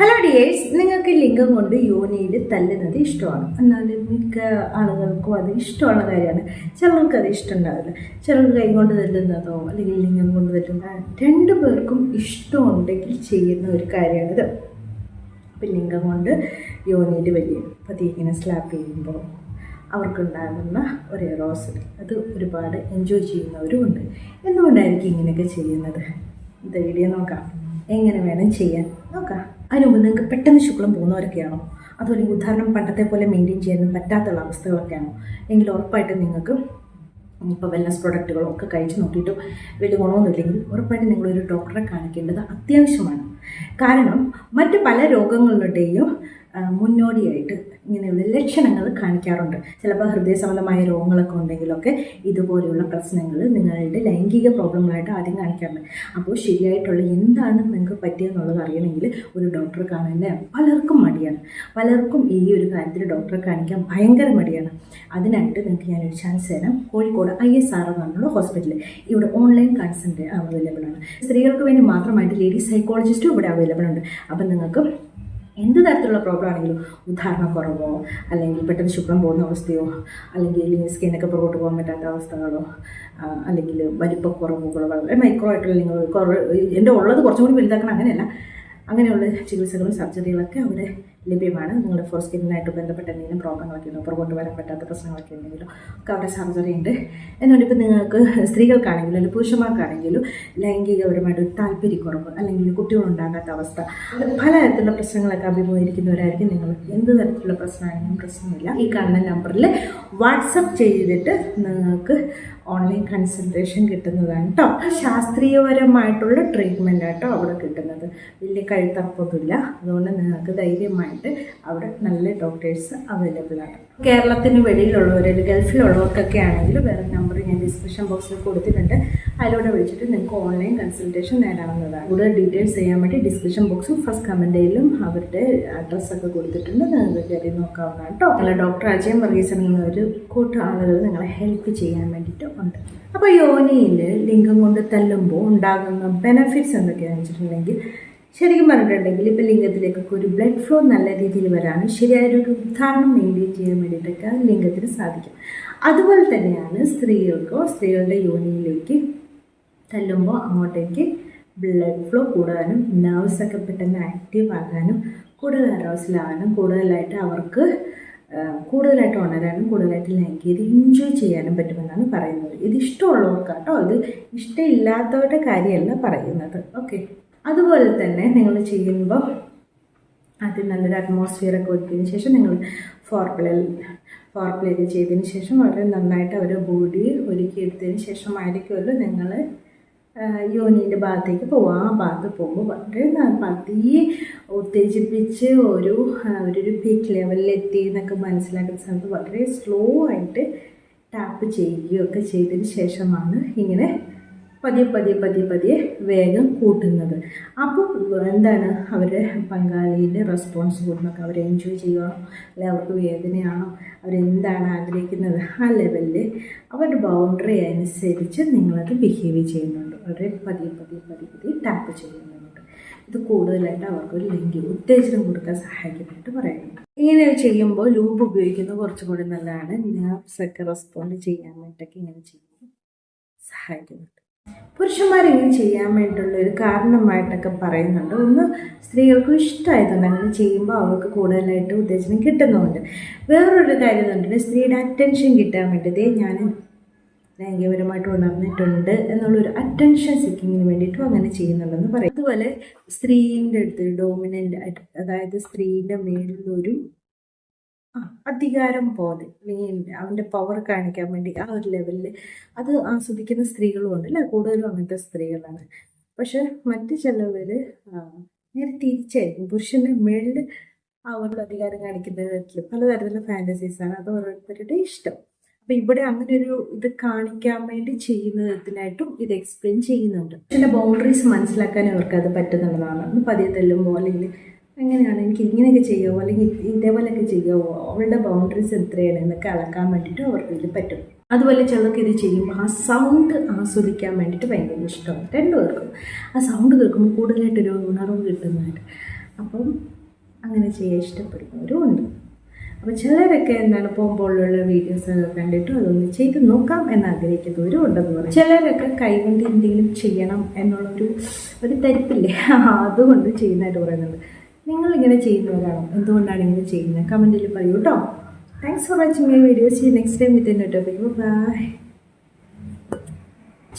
Hello dears നിങ്ങൾക്ക് ലിംഗം കൊണ്ട് യോനിയിൽ തല്ലുന്നത് ഇഷ്ടമാണ്. എന്നാൽ മിക്ക ആളുകൾക്കും അത് ഇഷ്ടമുള്ള കാര്യമാണ്. ചിലർക്ക് അത് ഇഷ്ടമുണ്ടാവില്ല ചിലർക്ക് കൈ കൊണ്ട് തല്ലുന്നതോ അല്ലെങ്കിൽ ലിംഗം കൊണ്ട് തല്ലുന്നതോ രണ്ടു പേർക്കും ഇഷ്ടമുണ്ടെങ്കിൽ ചെയ്യുന്ന ഒരു കാര്യമാണിത്. അപ്പം ലിംഗം കൊണ്ട് യോനിയിൽ വലിയ പതിയെ ഇങ്ങനെ സ്ലാപ്പ് ചെയ്യുമ്പോൾ അവർക്കുണ്ടാകുന്ന ഒരു റോസ് അത് ഒരുപാട് എൻജോയ് ചെയ്യുന്നവരും ഉണ്ട്. എന്തുകൊണ്ടായിരിക്കും ഇങ്ങനെയൊക്കെ ചെയ്യുന്നത്? ഇത് വീഡിയോ നോക്കാം. എങ്ങനെ വേണം ചെയ്യാൻ? നോക്കാം. അതിനുമുമ്പ് നിങ്ങൾക്ക് പെട്ടെന്ന് ശുക്ലം പോകുന്നവരൊക്കെയാണോ? അതുപോലെ ഉദാഹരണം പണ്ടത്തെ പോലെ മെയിന്റെയിൻ ചെയ്യാൻ പറ്റാത്ത അവസ്ഥകളൊക്കെയാണോ? എങ്കിൽ ഉറപ്പായിട്ട് നിങ്ങൾക്ക് ഇപ്പോൾ വെൽനസ് പ്രൊഡക്റ്റുകളോ ഒക്കെ കഴിച്ച് നോക്കിയിട്ടും വലിയ ഗുണമൊന്നുമില്ലെങ്കിൽ ഉറപ്പായിട്ട് നിങ്ങളൊരു ഡോക്ടറെ കാണിക്കേണ്ടത് അത്യാവശ്യമാണ്. കാരണം മറ്റ് പല രോഗങ്ങളുടെയും മുന്നോടിയായിട്ട് ഇങ്ങനെയുള്ള ലക്ഷണങ്ങൾ കാണിക്കാറുണ്ട്. ചിലപ്പോൾ ഹൃദയ സംബന്ധമായ രോഗങ്ങളൊക്കെ ഉണ്ടെങ്കിലൊക്കെ ഇതുപോലെയുള്ള പ്രശ്നങ്ങൾ നിങ്ങളുടെ ലൈംഗിക പ്രോബ്ലങ്ങളായിട്ട് ആദ്യം കാണിക്കാറുണ്ട്. അപ്പോൾ ശരിയായിട്ടുള്ള എന്താണ് നിങ്ങൾക്ക് പറ്റിയെന്നുള്ളത് അറിയണമെങ്കിൽ ഒരു ഡോക്ടറെ കാണാൻ പലർക്കും മടിയാണ്. പലർക്കും ഈ ഒരു കാര്യത്തിൽ ഡോക്ടറെ കാണിക്കാൻ ഭയങ്കര മടിയാണ്. അതിനായിട്ട് നിങ്ങൾക്ക് ഞാനൊരു ചാൻസ് തരാം. കോഴിക്കോട് ഐ എസ് ആർ എന്നുള്ള ഹോസ്പിറ്റലിൽ ഇവിടെ ഓൺലൈൻ കൺസൾട്ട് അവൈലബിൾ ആണ്. സ്ത്രീകൾക്ക് വേണ്ടി മാത്രമായിട്ട് ലേഡീസ് സൈക്കോളജിസ്റ്റും ഇവിടെ അവൈലബിൾ ഉണ്ട്. അപ്പം നിങ്ങൾക്ക് എന്ത് തരത്തിലുള്ള പ്രോബ്ലം ആണെങ്കിലും ഉദാഹരണക്കുറവോ അല്ലെങ്കിൽ പെട്ടെന്ന് ശുക്രം പോകുന്ന അവസ്ഥയോ അല്ലെങ്കിൽ സ്കിന്നൊക്കെ പുറകോട്ട് പോകാൻ പറ്റാത്ത അവസ്ഥകളോ അല്ലെങ്കിൽ വലിപ്പക്കുറവുകളോ വളരെ മൈക്രോ ആയിട്ടുള്ള നിങ്ങൾ കുറവ് എന്റെ ഉള്ളത് കുറച്ചും കൂടി വലുതാക്കണം അങ്ങനെയല്ല. അങ്ങനെയുള്ള ചികിത്സകളും സർജറികളൊക്കെ അവിടെ ലഭ്യമാണ്. നിങ്ങളുടെ ഫോർ സ്കിന്നിനായിട്ട് ബന്ധപ്പെട്ട എന്തെങ്കിലും പ്രോബ്ലങ്ങളൊക്കെ ഉണ്ടോ പുറകോട്ട് കൊണ്ടുവരാൻ പറ്റാത്ത പ്രശ്നങ്ങളൊക്കെ ഉണ്ടെങ്കിലും? ഒക്കെ അവിടെ സർജറി ഉണ്ട് എന്നുകൊണ്ട് ഇപ്പം നിങ്ങൾക്ക് സ്ത്രീകൾക്കാണെങ്കിലും അല്ലെങ്കിൽ പുരുഷന്മാർക്കാണെങ്കിലും ലൈംഗികപരമായിട്ട് ഒരു താല്പര്യക്കുറവ് അല്ലെങ്കിൽ കുട്ടികളുണ്ടാകാത്ത അവസ്ഥ പലതരത്തിലുള്ള പ്രശ്നങ്ങളൊക്കെ അഭിമുഖീകരിക്കുന്നവരായിരിക്കും നിങ്ങൾ. എന്ത് തരത്തിലുള്ള പ്രശ്നമാണെങ്കിലും പ്രശ്നമില്ല. ഈ കാണുന്ന നമ്പറിൽ വാട്സപ്പ് ചെയ്തിട്ട് നിങ്ങൾക്ക് ഓൺലൈൻ കൺസൾട്ടേഷൻ കിട്ടുന്നതാണ് കേട്ടോ ശാസ്ത്രീയപരമായിട്ടുള്ള ട്രീറ്റ്മെന്റ് ആട്ടോ അവിടെ കിട്ടുന്നത്. വലിയ കഴുത്തറപ്പൊന്നുമില്ല. അതുകൊണ്ട് നിങ്ങൾക്ക് ധൈര്യമായിട്ട് അവിടെ നല്ല ഡോക്ടേഴ്സ് അവൈലബിൾ ആണ്. കേരളത്തിന് വെളിയിലുള്ളവർ ഗൾഫിലുള്ളവർക്കൊക്കെ ആണെങ്കിൽ വേറെ നമ്പർ ഞാൻ ഡിസ്ക്രിപ്ഷൻ ബോക്സിൽ കൊടുത്തിട്ടുണ്ട്. അതിലൂടെ വിളിച്ചിട്ട് നിങ്ങൾക്ക് ഓൺലൈൻ കൺസൾട്ടേഷൻ നേടാവുന്നതാണ്. കൂടുതൽ ഡീറ്റെയിൽസ് ചെയ്യാൻ വേണ്ടി ഡിസ്ക്രിപ്ഷൻ ബോക്സും ഫസ്റ്റ് കമന്റയിലും അവരുടെ അഡ്രസ്സൊക്കെ കൊടുത്തിട്ടുണ്ട്. നിങ്ങൾക്ക് കയറി നോക്കാവുന്നതാണ് കേട്ടോ അല്ല ഡോക്ടർ അജയ് വർഗീസ് എന്ന ഒരു കൂട്ടം ആളുകൾ നിങ്ങളെ ഹെൽപ്പ് ചെയ്യാൻ വേണ്ടിയിട്ട് ഉണ്ട്. അപ്പോൾ യോനിയിൽ ലിംഗം കൊണ്ട് തല്ലുമ്പോൾ ഉണ്ടാകുന്ന ബെനഫിറ്റ്സ് എന്തൊക്കെയാണെന്ന് വെച്ചിട്ടുണ്ടെങ്കിൽ ശരിക്കും പറഞ്ഞിട്ടുണ്ടെങ്കിൽ ഇപ്പം ലിംഗത്തിലേക്കൊക്കെ ഒരു ബ്ലഡ് ഫ്ലോ നല്ല രീതിയിൽ വരാനും ശരിയായൊരു ഉദ്ധാരണം മെയിന്റെയിൻ ചെയ്യാൻ വേണ്ടിയിട്ടൊക്കെ ലിംഗത്തിന് സാധിക്കും. അതുപോലെ തന്നെയാണ് സ്ത്രീകൾക്കോ സ്ത്രീകളുടെ യോനിയിലേക്ക് തല്ലുമ്പോൾ അങ്ങോട്ടേക്ക് ബ്ലഡ് ഫ്ലോ കൂടാനും nerves ഒക്കെ പെട്ടെന്ന് ആക്റ്റീവ് ആകാനും കൂടുതൽ അറോസിലാകാനും കൂടുതലായിട്ട് അവർക്ക് കൂടുതലായിട്ട് ഉണരാനും കൂടുതലായിട്ട് ലൈംഗികത എൻജോയ് ചെയ്യാനും പറ്റുമെന്നാണ് പറയുന്നത്. ഇത് ഇഷ്ടമുള്ളവർക്കാട്ടോ ഇത് ഇഷ്ടമില്ലാത്തവരുടെ കാര്യമല്ല പറയുന്നത്. ഓക്കെ അതുപോലെ തന്നെ നിങ്ങൾ ചെയ്യുമ്പോൾ ആദ്യം നല്ലൊരു അറ്റ്മോസ്ഫിയർ ഒക്കെ ഒരുക്കിയതിന് ശേഷം നിങ്ങൾ ഫോർപ്ലേ ഫോർപ്ലേ ഒക്കെ ചെയ്തതിന് ശേഷം വളരെ നന്നായിട്ട് അവരെ ബോഡി ഒരുക്കിയെടുത്തതിന് ശേഷമായിരിക്കുമല്ലോ നിങ്ങൾ യോനിന്റെ ഭാഗത്തേക്ക് പോകും ആ ഭാഗത്ത് പോകുമ്പോൾ വളരെ പതിയെ ഉത്തേജിപ്പിച്ച് ഒരു അവരൊരു പീക്ക് ലെവലിൽ എത്തി എന്നൊക്കെ മനസ്സിലാക്കുന്ന സമയത്ത് വളരെ സ്ലോ ആയിട്ട് ടാപ്പ് ചെയ്യുകയൊക്കെ ചെയ്തതിന് ശേഷമാണ് ഇങ്ങനെ പതിയെ പതിയെ പതിയെ പതിയെ വേഗം കൂട്ടുന്നത്. അപ്പോൾ എന്താണ് അവരെ പങ്കാളിയുടെ റെസ്പോൺസ് കൂടുന്നൊക്കെ? അവർ എൻജോയ് ചെയ്യണോ അല്ലെ അവർക്ക് വേദനയാണോ? അവരെന്താണ് ആഗ്രഹിക്കുന്നത്? ആ ലെവലിൽ അവരുടെ ബൗണ്ടറി അനുസരിച്ച് നിങ്ങളത് ബിഹേവ് ചെയ്യുന്നുണ്ട്. അവരെ പതിയെ പതിയെ പതിയെ പതിയെ ടാപ്പ് ചെയ്യുന്നുണ്ട്. ഇത് കൂടുതലായിട്ട് അവർക്ക് ഒരു ലിങ്ക് ഉത്തേജനം കൊടുക്കാൻ സഹായിക്കുന്നതായിട്ട് പറയുന്നുണ്ട്. ഇങ്ങനെ ചെയ്യുമ്പോൾ ലൂബ് ഉപയോഗിക്കുന്നത് കുറച്ചും കൂടി നല്ലതാണ് ഒക്കെ റെസ്പോണ്ട് ചെയ്യാൻ വേണ്ടിയിട്ടൊക്കെ ഇങ്ങനെ ചെയ്യുമ്പോൾ സഹായിക്കുന്നുണ്ട്. പുരുഷന്മാരിങ്ങനെ ചെയ്യാൻ വേണ്ടിയിട്ടുള്ള ഒരു കാരണമായിട്ടൊക്കെ പറയുന്നുണ്ട്. ഒന്ന് സ്ത്രീകൾക്കും ഇഷ്ടമായതുകൊണ്ട് അങ്ങനെ ചെയ്യുമ്പോൾ അവർക്ക് കൂടുതലായിട്ട് ഉത്തേജനം കിട്ടുന്നുമുണ്ട്. വേറൊരു കാര്യം എന്നുണ്ടെങ്കിൽ സ്ത്രീയുടെ അറ്റൻഷൻ കിട്ടാൻ വേണ്ടിയിട്ട് ഞാൻ ലൈംഗികപരമായിട്ട് ഉണർന്നിട്ടുണ്ട് എന്നുള്ളൊരു അറ്റൻഷൻ സിക്കിങ്ങിന് വേണ്ടിയിട്ടും അങ്ങനെ ചെയ്യുന്നുണ്ടെന്ന് പറയും. അതുപോലെ സ്ത്രീന്റെ അടുത്ത് ഡോമിനന്റ് അതായത് സ്ത്രീന്റെ മേലുള്ളൊരു അധികാരം പോലെ അല്ലെങ്കിൽ അവന്റെ പവർ കാണിക്കാൻ വേണ്ടി ആ ഒരു ലെവലിൽ അത് ആസ്വദിക്കുന്ന സ്ത്രീകളും ഉണ്ട് അല്ലേ? കൂടുതലും അങ്ങനത്തെ സ്ത്രീകളാണ്. പക്ഷെ മറ്റു ചിലവർ നേരെ തിരിച്ചായിരിക്കും പുരുഷന്റെ മേളിൽ അവരുടെ അധികാരം കാണിക്കുന്ന പലതരത്തിലുള്ള ഫാന്റസീസാണ് അത് ഓരോരുത്തരുടെ ഇഷ്ടം. അപ്പോൾ ഇവിടെ അങ്ങനെ ഒരു ഇത് കാണിക്കാൻ വേണ്ടി ചെയ്യുന്നതിനായിട്ടും ഇത് എക്സ്പ്ലെയിൻ ചെയ്യുന്നുണ്ട്. പക്ഷേ ബൗണ്ടറീസ് മനസ്സിലാക്കാൻ അവർക്ക് അത് പറ്റുന്നുള്ളതാണ് പതിയെ തല്ലുമ്പോൾ അല്ലെങ്കിൽ എങ്ങനെയാണ്? എനിക്ക് ഇങ്ങനെയൊക്കെ ചെയ്യാവോ? അല്ലെങ്കിൽ ഇതേപോലെയൊക്കെ ചെയ്യാവോ? അവളുടെ ബൗണ്ടറീസ് എത്രയാണ്? എന്നൊക്കെ അളക്കാൻ വേണ്ടിയിട്ട് അവർക്ക് ഇത് പറ്റും. അതുപോലെ ചിലർക്ക് ഇത് ചെയ്യുമ്പോൾ ആ സൗണ്ട് ആസ്വദിക്കാൻ വേണ്ടിയിട്ട് ഭയങ്കര ഇഷ്ടമാണ്. രണ്ടുപേർക്കും. ആ സൗണ്ട് കേൾക്കുമ്പോൾ കൂടുതലായിട്ടൊരു ഉണർവ് കിട്ടുന്നതായിട്ട്. അപ്പം അങ്ങനെ ചെയ്യാൻ ഇഷ്ടപ്പെടുന്നവരും ഉണ്ട്. അപ്പോൾ ചിലരൊക്കെ എന്താണ് പോകുമ്പോഴുള്ള വീഡിയോസ് കണ്ടിട്ട് അതൊന്ന് ചെയ്ത് നോക്കാം എന്ന് ആഗ്രഹിക്കുന്നവരും ഉണ്ടെന്ന് പറയും ചിലരൊക്കെ കൈകൊണ്ട് എന്തെങ്കിലും ചെയ്യണം എന്നുള്ളൊരു ഒരു തരിപ്പില്ലേ? അതുകൊണ്ട് ചെയ്യുന്നതായിട്ട് പറയുന്നുണ്ട്. നിങ്ങളിങ്ങനെ ചെയ്യുന്നവരാണോ? എന്തുകൊണ്ടാണ് ഇങ്ങനെ ചെയ്യുന്നത്? കമന്റിൽ പറയൂ കേട്ടോ thanks for watching my videos ഈ നെക്സ്റ്റ് ടൈം വിത്ത് എന്റെ ടോപ്പിക് ബൈ